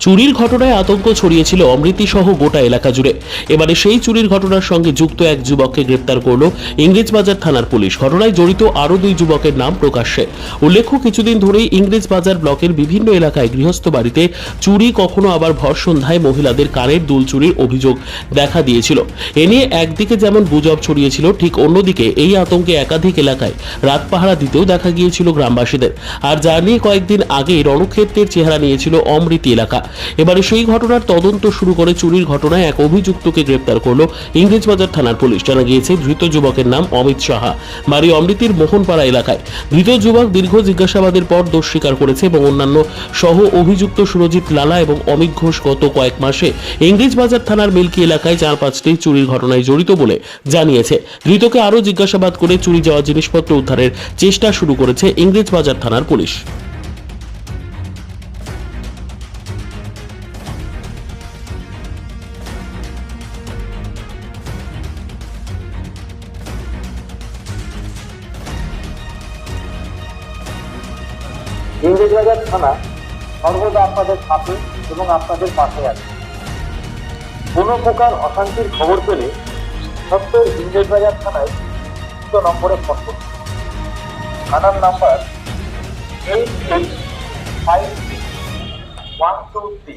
চুরির ঘটনায় আতঙ্ক ছড়িয়েছিল অমৃতি সহ গোটা এলাকা জুড়ে। এবারে সেই চুরির ঘটনার সঙ্গে যুক্ত এক যুবককে গ্রেপ্তার করল ইংরেজবাজার থানার পুলিশ। ঘটনায় জড়িত আরও দুই যুবকের নাম প্রকাশ্যে। উল্লেখ্য, কিছুদিন ধরেই ইংরেজবাজার ব্লকের বিভিন্ন এলাকায় গৃহস্থ বাড়িতে চুরি, কখনো আবার ভর সন্ধ্যায় মহিলাদের কানের দুল চুরির অভিযোগ দেখা দিয়েছিল। এ নিয়ে একদিকে যেমন গুজব ছড়িয়েছিল, ঠিক অন্যদিকে এই আতঙ্কে একাধিক এলাকায় রাত পাহারা দিতেও দেখা গিয়েছিল গ্রামবাসীদের। আর যা নিয়ে কয়েকদিন আগে রণক্ষেত্রের চেহারা নিয়েছিল অমৃতি এলাকা। এবারে সেই ঘটনার তদন্ত শুরু করে চুরির ঘটনায় এক অভিযুক্তকে গ্রেপ্তার করল ইংরেজবাজার থানার পুলিশ। জানা গিয়েছে, ধৃত যুবকের নাম অমিত সাহা। বাড়ি অমৃতির মোহনপাড়া এলাকায়। ধৃত যুবক দীর্ঘ জিজ্ঞাসাবাদের পর দোষ স্বীকার করেছে এবং অন্যান্য সহ অভিযুক্ত সুরজিৎ লালা এবং অমিত ঘোষ গত কয়েক মাসে ইংরেজবাজার থানার মিল্কি এলাকায় চার পাঁচটি চুরির ঘটনায় জড়িত বলে জানিয়েছে। ধৃতকে আরও জিজ্ঞাসাবাদ করে চুরি যাওয়া জিনিসপত্র উদ্ধারের চেষ্টা শুরু করেছে ইংরেজবাজার থানার পুলিশ। ইংরেজবাজার থানা সর্বদা আপনাদের সাথে এবং আপনাদের পাশে আছে। কোনো প্রকার অশান্তির খবর পেলে সত্য ইংরেজবাজার থানায় উক্ত নম্বরে ফোন করুন। থানার number eight eight five one two three.